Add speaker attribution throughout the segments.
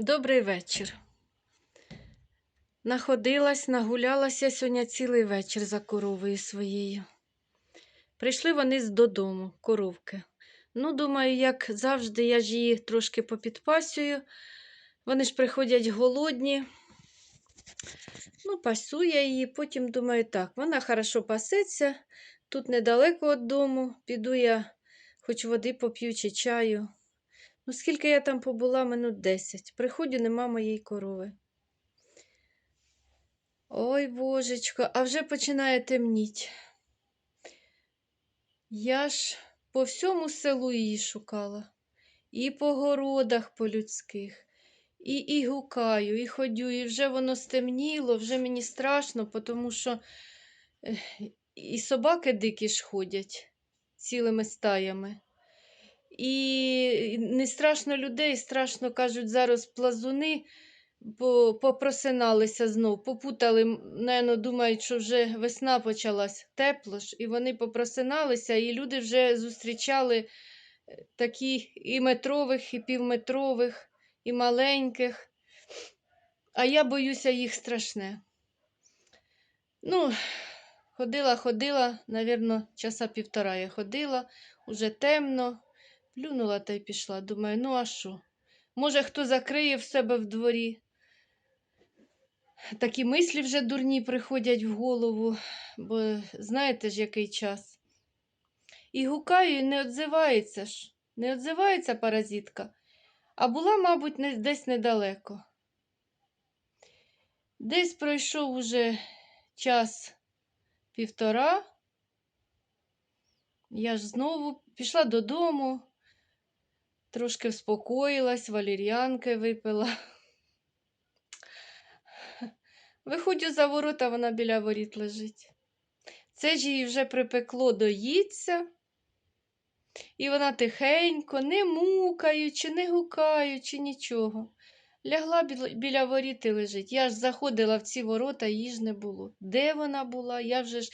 Speaker 1: Добрий вечір. Находилась, нагулялася сьогодні цілий вечір за коровою своєю. Прийшли вони з додому, коровки. Ну, думаю, як завжди, я ж її трошки попідпасюю. Вони ж приходять голодні. Ну, пасу я її, потім думаю, так, вона хорошо пасеться, тут недалеко від дому. Піду я хоч води поп'ю чи чаю. Ну, скільки я там побула, минут 10. Приходжу, нема моєї корови. Ой, божечко, а вже починає темніть. Я ж по всьому селу її шукала. І по городах по людських, і, і гукаю, і ходю, і вже воно стемніло, вже мені страшно, тому що і собаки дикі ж ходять цілими стаями. І не страшно людей, страшно кажуть, зараз плазуни по- попросиналися знов, попутали, напевно, думають, що вже весна почалась, тепло ж, і вони попросиналися, і люди вже зустрічали е, такі і метрових, і півметрових, і маленьких. А я боюся їх страшне. Ну, ходила, ходила, навірно, часа півтора я ходила, уже темно. Плюнула та й пішла. Думаю, ну а що? Може, хто закриє в себе в дворі? Такі мислі вже дурні приходять в голову, бо знаєте ж, який час. І гукаю, і не відзивається ж. Не відзивається паразитка, а була, мабуть, десь недалеко. Десь пройшов уже час півтора. Я ж знову пішла додому, трошки вспокоїлась, валір'янки випила. Виходжу за ворота, вона біля воріт лежить. Це ж їй вже припекло доїться, і вона тихенько, не мукаючи, не гукаючи, нічого. Лягла біля воріт і лежить. Я ж заходила в ці ворота, її ж не було. Де вона була? Я вже ж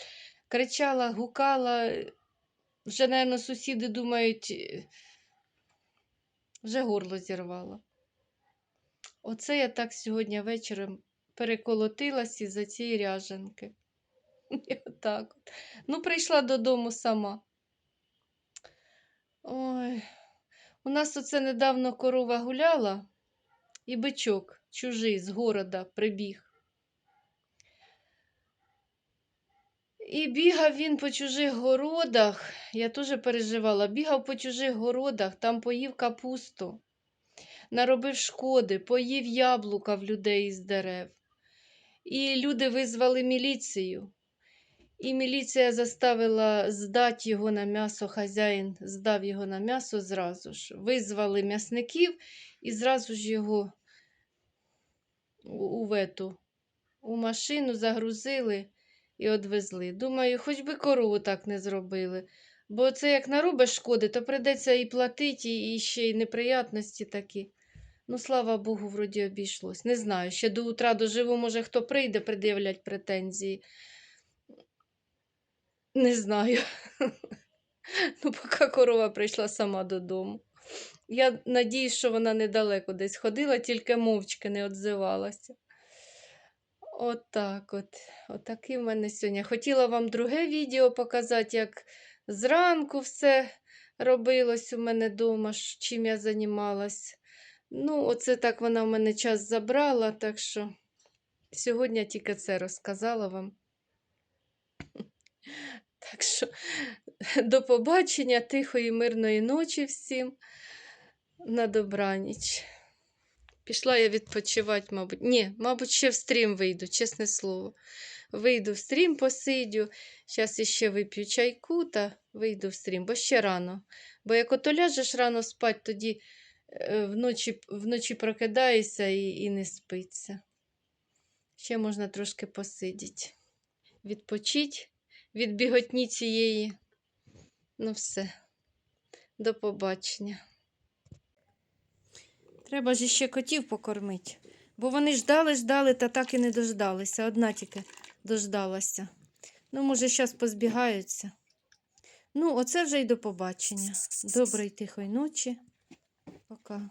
Speaker 1: кричала, гукала. Вже, напевно, сусіди думають, вже горло зірвало. Оце я так сьогодні вечором переколотилась із-за цієї ряженки. Отак от. Ну, прийшла додому сама. Ой, у нас оце недавно корова гуляла, і бичок чужий з города прибіг. І бігав він по чужих городах, я теж переживала, бігав по чужих городах, там поїв капусту, наробив шкоди, поїв яблука в людей із дерев. І люди визвали міліцію. І міліція заставила здати його на м'ясо, хазяїн здав його на м'ясо зразу ж. Визвали м'ясників і зразу ж його у, вету, у машину загрузили і одвезли. Думаю, хоч би корову так не зробили. Бо це як наробиш шкоди, то прийдеться і платити, і і ще й неприятності такі. Ну, слава Богу, вроді обійшлось. Не знаю, ще до утра доживу, може, хто прийде, пред'являть претензії. Не знаю. Ну, поки корова прийшла сама додому. Я надіюсь, що вона недалеко десь ходила, тільки мовчки не відзивалася. Отак от. Отакий в мене сьогодні. Хотіла вам друге відео показати, як зранку все робилось у мене вдома, чим я займалась. Ну, оце так вона в мене час забрала, так що сьогодні тільки це розказала вам. Так що до побачення, тихої, мирної ночі всім. На добраніч. Пішла я відпочивати, мабуть. Ні, мабуть, ще в стрім вийду, чесне слово. Вийду в стрім, посидю. Зараз іще вип'ю чайку та вийду в стрім, бо ще рано. Бо як ото ляжеш рано спати, тоді е, вночі, вночі прокидаєшся і, і не спиться. Ще можна трошки посидіти. Відпочить від біготні цієї. Ну все. До побачення. Треба ж іще котів покормити. Бо вони ждали, ждали, та так і не дождалися. Одна тільки дождалася. Ну, може, зараз позбігаються. Ну, оце вже й до побачення. Доброї тихої ночі. Пока.